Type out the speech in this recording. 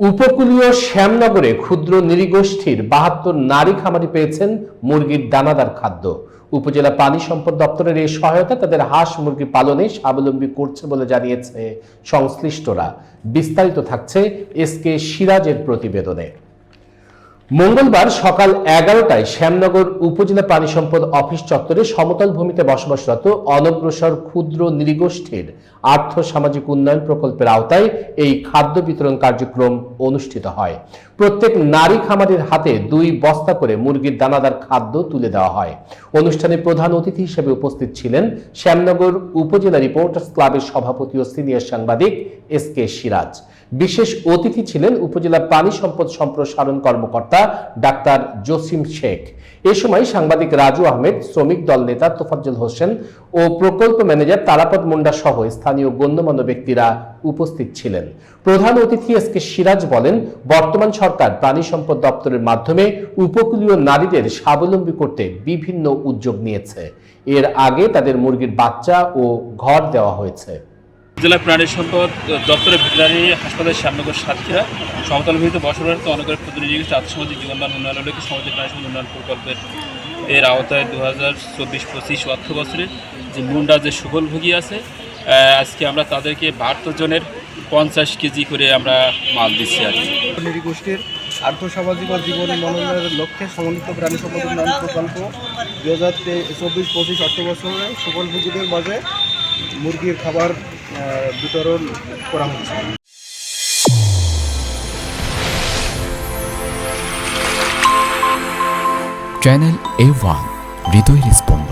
উপকূলীয় শ্যামনগরে ক্ষুদ্র নৃগোষ্ঠীর বাহাত্তর নারী খামারি পেয়েছেন মুরগির দানাদার খাদ্য। উপজেলা পানি সম্পদ দপ্তরের এই সহায়তা তাদের হাঁস মুরগি পালনে স্বাবলম্বী করছে বলে জানিয়েছে সংশ্লিষ্টরা। বিস্তারিত থাকছে এস কে সিরাজের প্রতিবেদনে। মঙ্গলবার সকাল এগারোটায় শ্যামনগর উপজেলা পানি সম্পদ অফিস চত্বরে সমতল ভূমিতে বসবাসরত অনগ্রসর ক্ষুদ্র নৃগোষ্ঠীর আর্থ সামাজিক উন্নয়ন প্রকল্পের আওতায় এই খাদ্য বিতরণ কার্যক্রম অনুষ্ঠিত হয়। প্রত্যেক নারী খামারের হাতে দুই বস্তা করে মুরগির দানাদার খাদ্য তুলে দেওয়া হয়। অনুষ্ঠানে প্রধান অতিথি হিসেবে উপস্থিত ছিলেন শ্যামনগর উপজেলা রিপোর্টার্স ক্লাবের সভাপতি ও সিনিয়র সাংবাদিক এস কে সিরাজ। বিশেষ অতিথি ছিলেন উপজেলা পানি সম্পদ সম্প্রসারণ কর্মকর্তা ডাক্তার জসিম শেখ। এ সময় সাংবাদিক রাজু আহমেদ, শ্রমিক দল নেতা তোফাজ্জল হোসেন ও প্রকল্প ম্যানেজার তারাপদ মুন্ডা সহ স্থানীয় গণ্যমান্য ব্যক্তিরা উপস্থিত ছিলেন। প্রধান অতিথি এস কে সিরাজ বলেন, বর্তমান সরকার প্রাণী সম্পদ দপ্তরের মাধ্যমে উপকূলীয় নারীদের স্বাবলম্বী করতে বিভিন্ন উদ্যোগ নিয়েছে। এর আগে তাদের মুরগির বাচ্চা ও ঘর দেওয়া হয়েছে। জেলা প্রাণী সম্পদ দপ্তরের ভেটেরিনারি হাসপাতালের শ্যামনগর সাতক্ষীরা, সমতল ভিত্তিতে বসবাসরত অনেকের ক্ষুদ্র নির্দিষ্ট আর্থসামাজিক জীবনমান উন্নয়ন লক্ষ্যে সমাজের প্রাণী সম্পদ উন্নয়ন প্রকল্পের এর আওতায় দু হাজার চব্বিশ পঁচিশ অর্থ বছরে যে মুন্ডা যে সুফলভোগী আছে আজকে আমরা তাদেরকে বাহাত্তর জনের পঞ্চাশ কেজি করে আমরা মাল দিচ্ছি আর কি। নৃগোষ্ঠীর আর্থসামাজিক ও জীবন মনোনয়নের লক্ষ্যে সমন্বিত প্রাণী সম্পদ উন্নয়ন প্রকল্প দু হাজার চব্বিশ পঁচিশ অর্থ বছরে সুফলভোগীদের মাঝে মুরগির খাবার বিতরণ করা হচ্ছে। চ্যানেল এ ওয়ান হৃদয় স্পন্দন